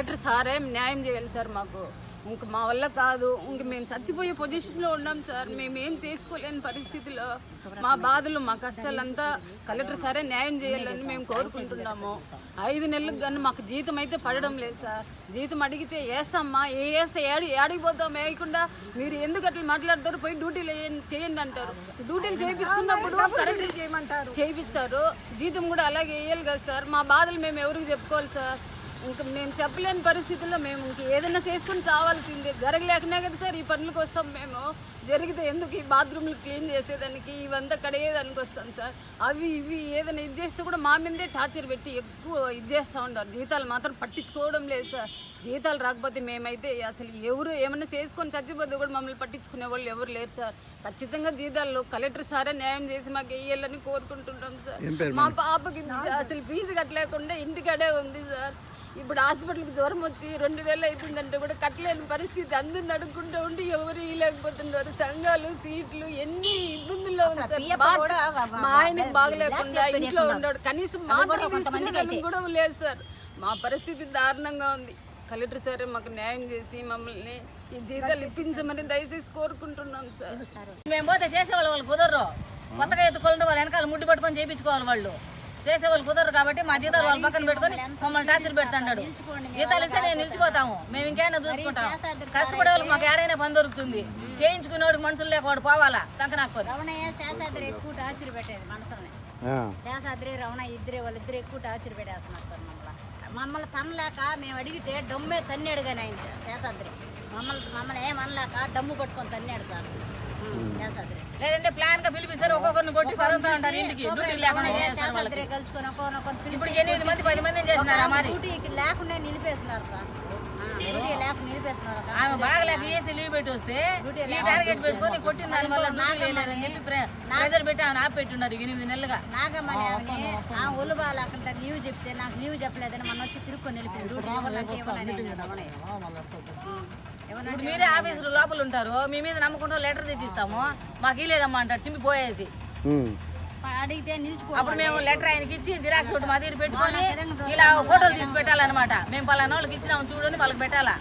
Collector సారే న్యాయం చేయాలి సార్ మాకు. ఇంక మా వల్ల కాదు. ఇంక మేము చచ్చిపోయే పొజిషన్లో ఉన్నాం సార్. మేము ఏం చేసుకోలేని పరిస్థితిలో మా బాధలు మా కష్టాలంతా కలెక్టర్ సారే న్యాయం చేయాలని మేము కోరుకుంటున్నాము. ఐదు నెలలకు కానీ మాకు జీతం అయితే పడడం లేదు సార్. జీతం అడిగితే వేస్తామ్మా ఏ వేస్తే ఏడి ఏడికి పోతాం వేయకుండా మీరు ఎందుకు అట్లా మాట్లాడతారు? పోయి డ్యూటీలు చేయండి అంటారు. డ్యూటీలు చేయించుకున్నప్పుడు కరెక్ట్ చేయమంటారు చేయిస్తారు జీతం కూడా అలాగే వేయాలి కదా సార్. మా బాధలు మేము ఎవరికి చెప్పుకోవాలి సార్? ఇంకా మేము చెప్పలేని పరిస్థితుల్లో మేము ఇంక ఏదైనా చేసుకుని చావాల్సిందే జరగలేకనే కదా సార్ ఈ పనులకు వస్తాం మేము. జరిగితే ఎందుకు ఈ బాత్రూమ్లు క్లీన్ చేసేదానికి ఇవంతా కడిగేదానికి వస్తాం సార్. అవి ఇవి ఏదైనా ఇది చేస్తే కూడా మా మీదే టార్చర్ పెట్టి ఎక్కువ ఇది చేస్తూ ఉంటారు జీతాలు మాత్రం పట్టించుకోవడం లేదు సార్. జీతాలు రాకపోతే మేమైతే అసలు ఎవరు ఏమైనా చేసుకొని చచ్చిపోతే కూడా మమ్మల్ని పట్టించుకునే వాళ్ళు ఎవరు లేరు సార్. ఖచ్చితంగా జీతాల్లో కలెక్టర్ సారే న్యాయం చేసి మాకు వేయాలని కోరుకుంటుంటాం సార్. మా పాపకి అసలు ఫీజు కట్టలేకుండా ఇంటికాడే ఉంది సార్. ఇప్పుడు హాస్పిటల్కి జ్వరం వచ్చి రెండు వేలు అవుతుందంటే కూడా కట్టలేని పరిస్థితి. అందరిని అడుక్కుంటూ ఉండి ఎవరు ఇవ్వలేకపోతున్నారు సంఘాలు సీట్లు ఎన్ని ఇబ్బందుల్లో ఉంది సార్. మా ఆయనకి బాగలేకుండా ఇంట్లో ఉన్నాడు. కనీసం మాత్రం కూడా లేదు సార్. మా పరిస్థితి దారుణంగా ఉంది. కలెక్టర్ సార్ మాకు న్యాయం చేసి మమ్మల్ని ఈ జీతాలు ఇప్పించమని దయచేసి కోరుకుంటున్నాం సార్. మేము పోతే చేసేవాళ్ళు వాళ్ళు కుదరరు. కొత్తగా ఎత్తుకోవాలంటే వాళ్ళు వెనకాల ముడ్డు పట్టుకొని చేయించుకోవాలి వాళ్ళు. చేసేవాళ్ళు కుదరరు కాబట్టి మా జీతాలు వాళ్ళ పక్కన పెట్టుకొని మమ్మల్ని టార్చర్ పెడతాడు జీతాలు ఇస్తే నేను నిలిచిపోతాము. మేము ఇంకేమైనా చూసుకుంటాం. కష్టపడే వాళ్ళకి మాకు ఏడైనా పని దొరుకుతుంది. చేయించుకునేవాడికి మనుషులు లేక వాడు పోవాలా? శేషాద్రి ఎక్కువ టార్చర్ పెట్టేది మనసుల్ని శేషాద్రి రమణ ఇద్దరే వాళ్ళిద్దరు ఎక్కువ టార్చర్ పెట్టేస్తున్నారు సార్ మమ్మల్ని. మమ్మల్ని తనలేక మేము అడిగితే డమ్మే తన్నాడు కానీ ఆయన శేషాద్రి మమ్మల్ని మమ్మల్ని ఏమనలేక డమ్ము పట్టుకొని తన్నాడు సార్. లేదంటే ప్లాన్గా పిలిపిస్తారు ఒక్కొక్కరిని కొట్టి తరుగుతా ఉంటారు ఇంటికి. లేకుండా చేస్తారు వాళ్ళకి. ఇప్పుడు ఎనిమిది మంది పది మంది చేస్తున్నారు? డ్యూటీకి లేకుండా నిలిపేస్తున్నారు సార్. ఆమె బాగలేక ఏసీ లీవ్ పెట్టి వస్తే ఈ టార్గెట్ పెట్టుకొని కొట్టిన దాని వల్ల డ్యూటీ లేదని చెప్పి ప్రె- ప్రెజర్ పెట్టి ఆమె ఆపి పెట్టున్నారు ఎనిమిది నెలలుగా. నాగమని ఆమెని ఆ ఒళ్ళు బాగాలేకుండా లీవ్ చెప్తే నాకు లీవ్ చెప్పలేదని మన వచ్చి తిరుక్కొని వెళ్ళిపోయింది. డ్యూటీ ఇవ్వాలంటే ఇప్పుడు మీరే ఆఫీసులో లోపల ఉంటారు మీ మీద నమ్మకుండా లెటర్ తెచ్చిస్తాము. మాకు లేదమ్మా అంటారు చింపిపోయేసి అడిగితే అప్పుడు మేము లెటర్ ఆయనకి ఇచ్చి జిరాక్స్ ఒకటి మా దగ్గర పెట్టుకొని ఇలా ఫోటోలు తీసి పెట్టాలన్నమాట. మేము పలానా వాళ్ళకి ఇచ్చినాము చూడని వాళ్ళకి పెట్టాలా?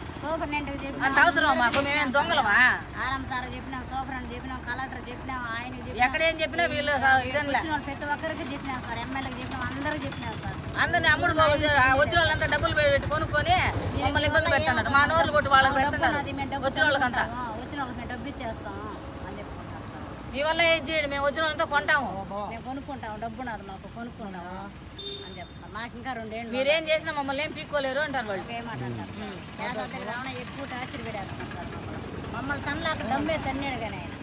అంత అవసరం మాకు? మేమేం దొంగలమా? ఆరాం సార్ చెప్పినాం కలెక్టర్ చెప్పినాం చెప్పినాం. ఎక్కడేం చెప్పినా వీళ్ళు ఇదనిలే. ప్రతి ఒక్కరికి చెప్పినాం సార్ ఎమ్మెల్యేకి చెప్పినాం అందరికి చెప్పినాం సార్. అందరిని అమ్ముడు బాబు వచ్చిన వాళ్ళంతా డబ్బులు పెట్టి కొనుక్కొని మమ్మల్ని ఇబ్బంది పెడుతున్నారు మా నోర్లు కొట్టి వాళ్ళకి పెడుతున్నారు వచ్చిన వాళ్ళకంతా. వచ్చిన వాళ్ళకి డబ్బు ఇచ్చేస్తాం అని సార్ మీ వల్ల ఏం చేయండి? మేము వచ్చిన వాళ్ళంతా కొంటాము మేము కొనుక్కుంటాం డబ్బు నాది మాకు కొనుక్కుంటాము అని చెప్తాం మాకు ఇంకా రెండేళ్ళు మీరేం చేసినా మమ్మల్ని ఏం పీక్కోలేరు అంటారు వాళ్ళు. ఏమంటారు రావణ ఎక్కువ టార్చర్ సార్ మమ్మల్ని మమ్మల్ని తనలాక డమ్మే తన్నాడు కానీ ఆయన.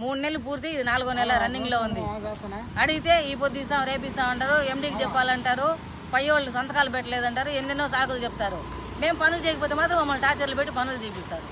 మూడు నెలలు పూర్తి ఇది నాలుగో నెల రన్నింగ్లో ఉంది. అడిగితే ఈ పొద్దు ఇస్తాం రేపు ఇస్తాం అంటారు ఎండీకి చెప్పాలంటారు పై వాళ్ళు సంతకాలు పెట్టలేదంటారు ఎన్నెన్నో సాకులు చెప్తారు. మేము పనులు చేయకపోతే మాత్రం మమ్మల్ని టార్చర్లు పెట్టి పనులు చేపిస్తారు.